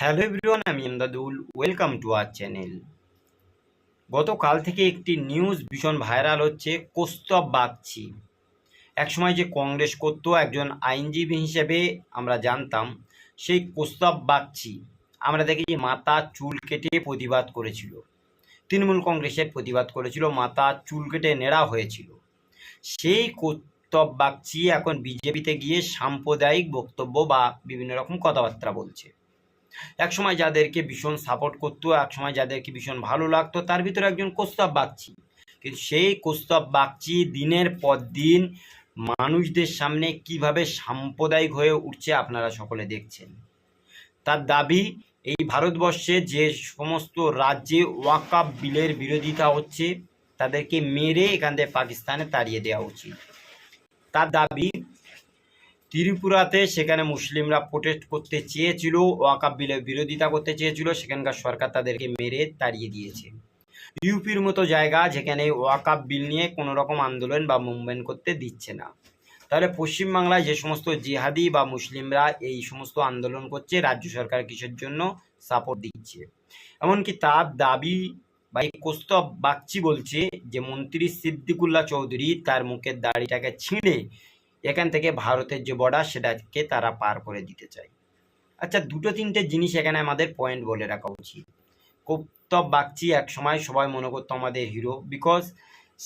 Hello everyone, আমি Emdadul. Welcome to our channel. গতকাল থেকে একটি নিউজ ভীষণ ভাইরাল হচ্ছে কৌস্তব বাগচি। একসময় যে কংগ্রেস করত একজন আইনজীবী হিসেবে আমরা জানতাম, সেই কৌস্তব বাগচি। আমরা দেখি যে মাথা, চুল কেটে প্রতিবাদ করেছিল। তৃণমূল কংগ্রেসের প্রতিবাদ করেছিল, মাথা, চুল কেটে নেড়া হয়েছিল। সেই কৌস্তব বাগচি এখন বিজেপিতে গিয়ে সাম্প্রদায়িক বক্তব্য বা বিভিন্ন রকম কথাবার্তা বলছে। এক সময় যাদেরকে ভীষণ সাপোর্ট করতো, এক সময় যাদেরকে ভীষণ ভালো লাগতো, তার ভিতরে একজন কোস্তাব বাগচি। কিন্তু সেই কোস্তাব বাগচি দিনের পর দিন মানুষদের সামনে কীভাবে সাম্প্রদায়িক হয়ে উঠছে আপনারা সকলে দেখছেন। তার দাবি, এই ভারতবর্ষে যে সমস্ত রাজ্যে ওয়াকাপ বিলের বিরোধিতা হচ্ছে, তাদেরকে মেরে এখান থেকে পাকিস্তানে তাড়িয়ে দেওয়া উচিত। তার দাবি ত্রিপুরাতে সেখানে মুসলিমরা প্রোটেস্ট করতে চেয়েছিল ওয়াকাব বিলের বিরোধিতা করতে চেয়েছিল। সেখানকার সরকার তাদেরকে মেরে তাড়িয়ে দিয়েছে। ইউপির মতো জায়গা যেখানে ওয়াকাব বিল নিয়ে কোনো রকম আন্দোলন বা মুভমেন্ট করতে দিচ্ছে না। তাহলে পশ্চিমবাংলায় যে সমস্ত জিহাদি বা মুসলিমরা এই সমস্ত আন্দোলন করছে, রাজ্য সরকার কিসের জন্য সাপোর্ট দিচ্ছে? এমনকি তার দাবি বা এই কোস্তব বাগচি বলছে যে, মন্ত্রী সিদ্দিকুল্লাহ চৌধুরী তার মুখের দাড়িটাকে ছিঁড়ে এখান থেকে ভারতের যে বর্ডার সেটাকে তারা পার করে দিতে চায়। আচ্ছা দুটো তিনটে জিনিস এখানে আমাদের পয়েন্ট বলে রাখা উচিত। কৌতব বাগচি এক সময় সবাই মনে করতো আমাদের হিরো বিকজ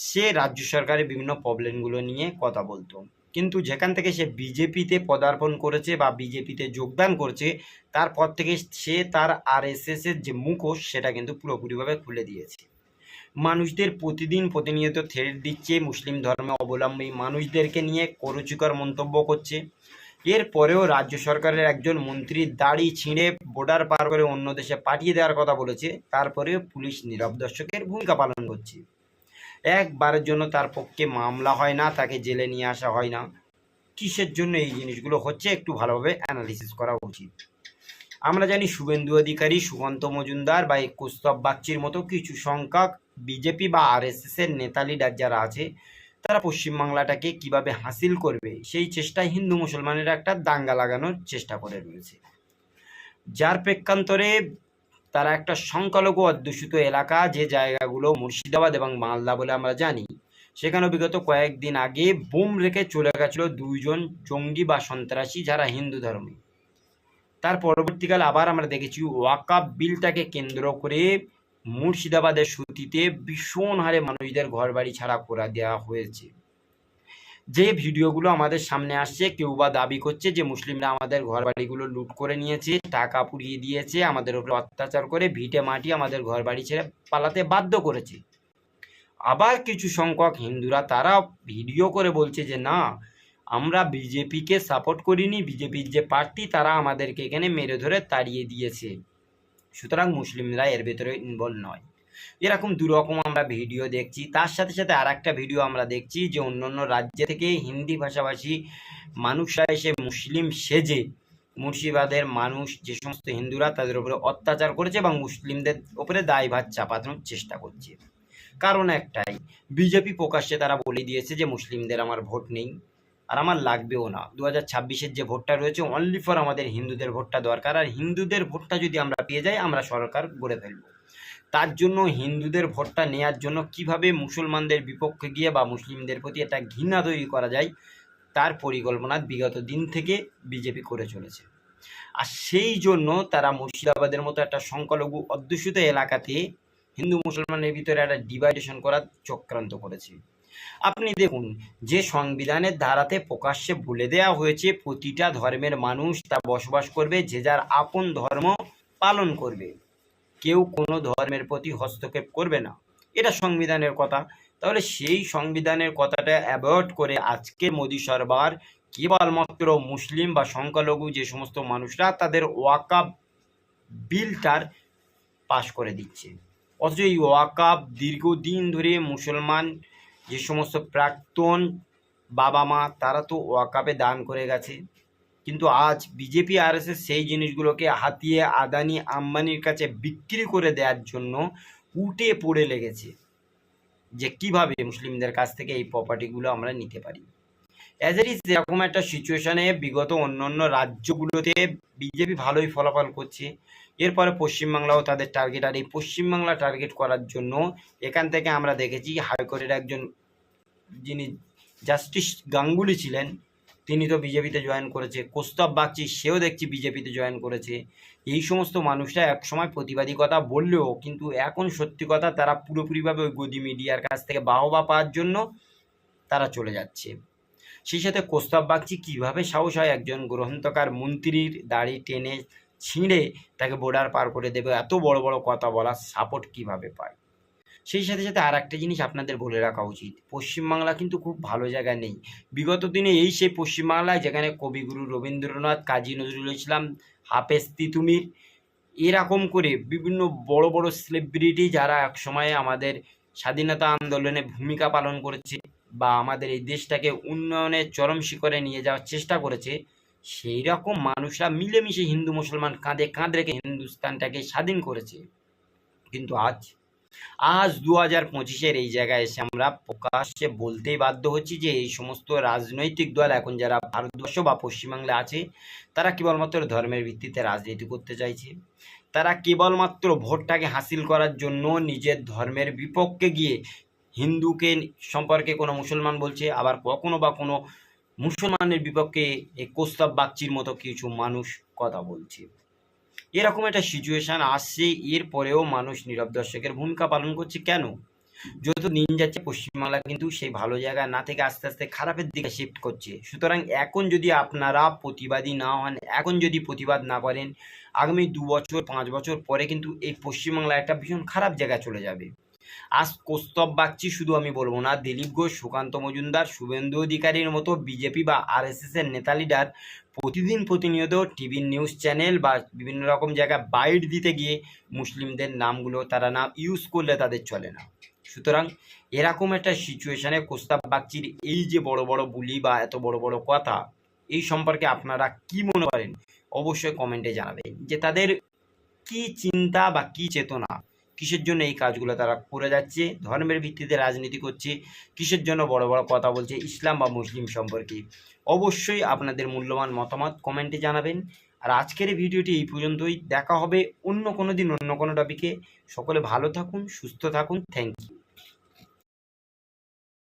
সে রাজ্য সরকারের বিভিন্ন প্রবলেমগুলো নিয়ে কথা বলতো। কিন্তু যেখান থেকে সে বিজেপিতে পদার্পণ করেছে বা বিজেপিতে যোগদান করেছে, তারপর থেকে সে তার আর এস এর যে মুখোশ সেটা কিন্তু পুরোপুরিভাবে খুলে দিয়েছে। মানুষদের প্রতিদিন প্রতিনিয়ত থ্রেট দিচ্ছে, মুসলিম ধর্মে অবলম্বী মানুষদেরকে নিয়ে করুচিকর মন্তব্য করছে। এরপরেও রাজ্য সরকারের একজন মন্ত্রী দাড়ি ছিঁড়ে বর্ডার পার করে অন্য দেশে পাঠিয়ে দেওয়ার কথা বলেছে। তারপরেও পুলিশ নীরব দর্শকের ভূমিকা পালন করছে। একবারের জন্য তার পক্ষে মামলা হয় না, তাকে জেলে নিয়ে আসা হয় না। কিসের জন্য এই জিনিসগুলো হচ্ছে একটু ভালোভাবে অ্যানালিসিস করা উচিত। আমরা জানি শুভেন্দু অধিকারী, সুকান্ত মজুমদার বা কৌস্তব বাগচির মতো কিছু সংখ্যক বিজেপি বা আরএসএস এর নেতা লিডার যারা আছে, তারা পশ্চিমবাংলাটাকে কীভাবে হাসিল করবে, সেই চেষ্টায় হিন্দু মুসলমানের একটা দাঙ্গা লাগানোর চেষ্টা করে রয়েছে। যার প্রেক্ষান্তরে তারা একটা সংখ্যালঘু অধ্যুষিত এলাকা, যে জায়গাগুলো মুর্শিদাবাদ এবং মালদা বলে আমরা জানি, সেখানে বিগত কয়েকদিন আগে বোম রেখে চলে গেছিল দুইজন জঙ্গি বা সন্ত্রাসী যারা হিন্দু ধর্মী। তার পরবর্তীকালে আবার আমরা দেখেছি ওয়াকাপ বিলটাকে কেন্দ্র করে মুর্শিদাবাদের সুতিতে ভীষণ হারে মানুষদের ঘর বাড়ি ছাড়া করে দেওয়া হয়েছে। যে ভিডিওগুলো আমাদের সামনে আসছে, কেউ বা দাবি করছে যে মুসলিমরা আমাদের ঘর বাড়িগুলো লুট করে নিয়েছে, টাকা পুড়িয়ে দিয়েছে, আমাদের উপরে অত্যাচার করে ভিটে মাটি আমাদের ঘর বাড়ি ছেড়ে পালাতে বাধ্য করেছে। আবার কিছু সংখ্যক হিন্দুরা তারা ভিডিও করে বলছে যে, না, আমরা বিজেপিকে সাপোর্ট করিনি, বিজেপির যে প্রার্থী তারা আমাদেরকে এখানে মেরে ধরে তাড়িয়ে দিয়েছে। সুতরাং মুসলিমরা এর ভেতরে ইনভলভ নয়। এরকম দুরকম আমরা ভিডিও দেখছি। তার সাথে সাথে আর একটা ভিডিও আমরা দেখছি যে অন্য অন্য রাজ্য থেকে হিন্দি ভাষাভাষী মানুষরা এসে মুসলিম সেজে মুর্শিদাবাদের মানুষ, যে সমস্ত হিন্দুরা তাদের উপরে অত্যাচার করেছে এবং মুসলিমদের উপরে দায়ভার চাপানোর চেষ্টা করছে। কারণ একটাই, বিজেপি প্রকাশ্যে তারা বলে দিয়েছে যে মুসলিমদের আমার ভোট নেই। আর আমার লাগবেও না। দু হাজার ছাব্বিশের যে ভোটটা রয়েছে অনলি ফর আমাদের হিন্দুদের ভোটটা দরকার। আর হিন্দুদের ভোটটা যদি আমরা পেয়ে যাই, আমরা সরকার গড়ে ফেলব তার জন্য হিন্দুদের ভোটটা নেয়ার জন্য কীভাবে মুসলমানদের বিপক্ষে গিয়ে বা মুসলিমদের প্রতি একটা ঘৃণা তৈরি করা যায়, তার পরিকল্পনা বিগত দিন থেকে বিজেপি করে চলেছে। আর সেই জন্য তারা মুর্শিদাবাদের মতো একটা সংখ্যালঘু অধ্যুষিত এলাকাতে হিন্দু মুসলমানের ভিতরে একটা ডিভাইডেশন করার চক্রান্ত করেছে। আপনি দেখুন, যে সংবিধানের ধারাতে প্রকাশ্যে বলে দেওয়া হয়েছে, প্রতিটা ধর্মের মানুষ তা বসবাস করবে, যে যার আপন ধর্ম পালন করবে। কেউ কোনো ধর্মের প্রতি হস্তক্ষেপ করবে না। এটা সংবিধানের কথা। তাহলে সেই সংবিধানের কথাটা অ্যাভয়েড করে আজকে মোদী সরকার কেবলমাত্র মুসলিম বা সংখ্যালঘু যে সমস্ত মানুষরা, তাদের ওয়াকাব বিলটার পাশ করে দিচ্ছে। অথচ এই ওয়াকাব দীর্ঘদিন ধরে মুসলমান যে সমস্ত প্রাক্তন বাবা মা তারা তো ওয়াকাপে দান করে গেছে। কিন্তু আজ বিজেপি আর এস সেই জিনিসগুলোকে হাতিয়ে আদানি আম্বানির কাছে বিক্রি করে দেওয়ার জন্য উঠে পড়ে লেগেছে যে কীভাবে মুসলিমদের কাছ থেকে এই প্রপার্টিগুলো আমরা নিতে পারি। অ্যাজ এট ইজ এরকম একটা সিচুয়েশনে বিগত অন্য অন্য রাজ্যগুলোতে বিজেপি ভালোই ফলাফল করছে। এরপরে পশ্চিমবাংলাও তাদের টার্গেট আর এই পশ্চিমবাংলা টার্গেট করার জন্য এখান থেকে আমরা দেখেছি হাইকোর্টের একজন যিনি জাস্টিস গাঙ্গুলি ছিলেন, তিনি তো বিজেপিতে জয়েন করেছে। কোস্তব বাগচি, সেও দেখছি বিজেপিতে জয়েন করেছে। এই সমস্ত মানুষরা একসময় প্রতিবাদী কথা বললেও কিন্তু এখন সত্যি কথা তারা পুরোপুরিভাবে ওই গদি মিডিয়ার কাছ থেকে বাহবা পাওয়ার জন্য তারা চলে যাচ্ছে। সেই সাথে কোস্তব বাগচি কীভাবে সাহস হয় একজন গ্রন্থকার মন্ত্রীর দাড়ি টেনে ছিঁড়ে তাকে বর্ডার পার করে দেবে? এত বড় বড় কথা বলার সাপোর্ট কীভাবে পায়? সেই সাথে সাথে আর একটা জিনিস আপনাদের বলে রাখা উচিত। পশ্চিমবাংলা কিন্তু খুব ভালো জায়গা নেই। বিগত দিনে এই সেই পশ্চিমবাংলায় যেখানে কবিগুরু রবীন্দ্রনাথ, কাজী নজরুল ইসলাম, হাফেজ তিতুমির, এরকম করে বিভিন্ন বড় বড় সেলিব্রিটি যারা এক সময়ে আমাদের স্বাধীনতা আন্দোলনে ভূমিকা পালন করেছে বা আমাদের এই দেশটাকে উন্নয়নের চরম শিখরে নিয়ে যাওয়ার চেষ্টা করেছে সেই রকম মানুষরা মিলেমিশে হিন্দু মুসলমান কাঁধে কাঁধ রেখে হিন্দুস্তানটাকে স্বাধীন করেছে। কিন্তু আজ আজ দু হাজার পঁচিশের এই জায়গায় এসে আমরা প্রকাশ্যে বলতেই বাধ্য হচ্ছি যে এই সমস্ত রাজনৈতিক দল এখন যারা ভারতবর্ষ বা পশ্চিমবাংলা আছে, তারা কেবলমাত্র ধর্মের ভিত্তিতে রাজনীতি করতে চাইছে। তারা কেবলমাত্র ভোটটাকে হাসিল করার জন্য নিজের ধর্মের বিপক্ষে গিয়ে হিন্দুকে সম্পর্কে কোনো মুসলমান বলছে, আবার কখনো বা কোনো মুসলমানের বিপক্ষে এই কোস্তাব বাগচির মতো কিছু মানুষ কথা বলছে। এরকম একটা সিচুয়েশন আসছে এরপরেও মানুষ নীরব দর্শকের ভূমিকা পালন করছে কেন? যত দিন যাচ্ছে, পশ্চিমবাংলা কিন্তু সেই ভালো জায়গা না থেকে আস্তে আস্তে খারাপের দিকে শিফট করছে। সুতরাং এখন যদি আপনারা প্রতিবাদী না হন, এখন যদি প্রতিবাদ না করেন, আগামী দু বছর, পাঁচ বছর পরে কিন্তু এই পশ্চিমবাংলা একটা ভীষণ খারাপ জায়গায় চলে যাবে। আজ কৌস্তব বাগচি শুধু আমি বলব না, দিলীপ ঘোষ, সুকান্ত মজুমদার, শুভেন্দু অধিকারীর মতো বিজেপি বা আরএসএস এর নেতা লিডার প্রতিদিন প্রতিনিয়ত টিভির নিউজ চ্যানেল বা বিভিন্ন রকম জায়গায় বাইট দিতে গিয়ে মুসলিমদের নামগুলো তারা না ইউজ করলে তাদের চলে না। সুতরাং এরকম একটা সিচুয়েশানে কোস্তাব বাগচির এই যে বড় বড় বুলি বা এত বড় বড় কথা, এই সম্পর্কে আপনারা কি মনে করেন? অবশ্যই কমেন্টে জানাবেন যে তাদের কি চিন্তা বা কি চেতনা কিসের জন্য এই কাজগুলো তারা করে যাচ্ছে? ধর্মের ভিত্তিতে রাজনীতি করছে। কিসের জন্য বড় বড় কথা বলছে? ইসলাম বা মুসলিম সম্পর্কে। অবশ্যই আপনাদের মূল্যবান মতামত কমেন্টে জানাবেন। আর আজকের ভিডিওটি এই পর্যন্তই। দেখা হবে অন্য কোনো দিন অন্য কোনো টপিকে সকলে ভালো থাকুন, সুস্থ থাকুন। Thank you